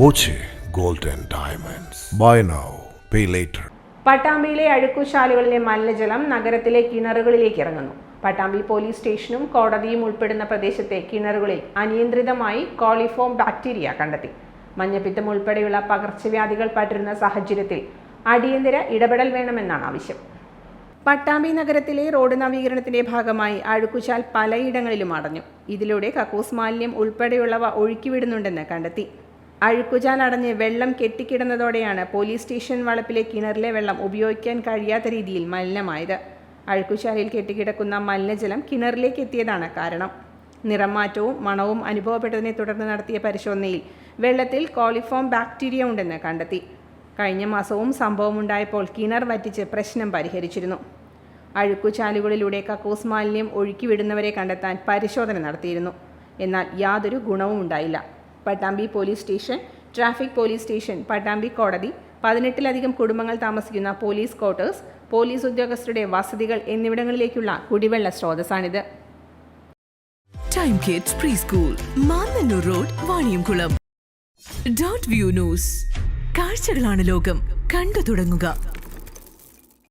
Boche gold and Diamonds. Buy now, pay later. പട്ടാമ്പിയിലെ അഴുക്കുശാലകളിലെ മലിനജലം നഗരത്തിലെ കിണറുകളിലേക്ക് ഇറങ്ങുന്നു. പട്ടാമ്പി പോലീസ് സ്റ്റേഷനും കോടതിയും ഉൾപ്പെടുന്ന പ്രദേശത്തെ കിണറുകളിൽ അനിയന്ത്രിതമായി കോളിഫോം ബാക്ടീരിയ കണ്ടെത്തി. മഞ്ഞപ്പിത്തം ഉൾപ്പെടെയുള്ള പകർച്ചവ്യാധികൾ പടരുന്ന സാഹചര്യത്തിൽ അടിയന്തര ഇടപെടൽ വേണമെന്നാണ് ആവശ്യം. പട്ടാമ്പി നഗരത്തിലെ റോഡ് നവീകരണത്തിന്റെ ഭാഗമായി അഴുക്കുചാൽ പലയിടങ്ങളിലും അടഞ്ഞു. ഇതിലൂടെ കക്കൂസ് മാലിന്യം ഉൾപ്പെടെയുള്ളവ ഒഴുക്കിവിടുന്നുണ്ടെന്ന് കണ്ടെത്തി. അഴുക്കുചാൽ അടഞ്ഞ് വെള്ളം കെട്ടിക്കിടന്നതോടെയാണ് പോലീസ് സ്റ്റേഷൻ വളപ്പിലെ കിണറിലെ വെള്ളം ഉപയോഗിക്കാൻ കഴിയാത്ത രീതിയിൽ മലിനമായത്. അഴുക്കുചാലിൽ കെട്ടിക്കിടക്കുന്ന മലിനജലം കിണറിലേക്ക് എത്തിയതാണ് കാരണം. നിറമാറ്റവും മണവും അനുഭവപ്പെട്ടതിനെ തുടർന്ന് നടത്തിയ പരിശോധനയിൽ വെള്ളത്തിൽ കോളിഫോം ബാക്ടീരിയ ഉണ്ടെന്ന് കണ്ടെത്തി. കഴിഞ്ഞ മാസവും സംഭവമുണ്ടായപ്പോൾ കിണർ വറ്റിച്ച് പ്രശ്നം പരിഹരിച്ചിരുന്നു. അഴുക്കുചാലുകളിലൂടെ കക്കൂസ് മാലിന്യം ഒഴുക്കിവിടുന്നവരെ കണ്ടെത്താൻ പരിശോധന നടത്തിയിരുന്നു. എന്നാൽ യാതൊരു ഗുണവും ഉണ്ടായില്ല. Pattambi police station traffic police station Pattambi കോടതി പതിനെട്ടിലധികം കുടുംബങ്ങൾ താമസിക്കുന്ന പോലീസ് ക്വാർട്ടേഴ്സ് പോലീസ് ഉദ്യോഗസ്ഥരുടെ വസതികൾ എന്നിവിടങ്ങളിലേക്കുള്ള കുടിവെള്ള സ്രോതസ്സാണിത്. കാഴ്ചകളാണ് ലോകം. കണ്ടു തുടങ്ങുക.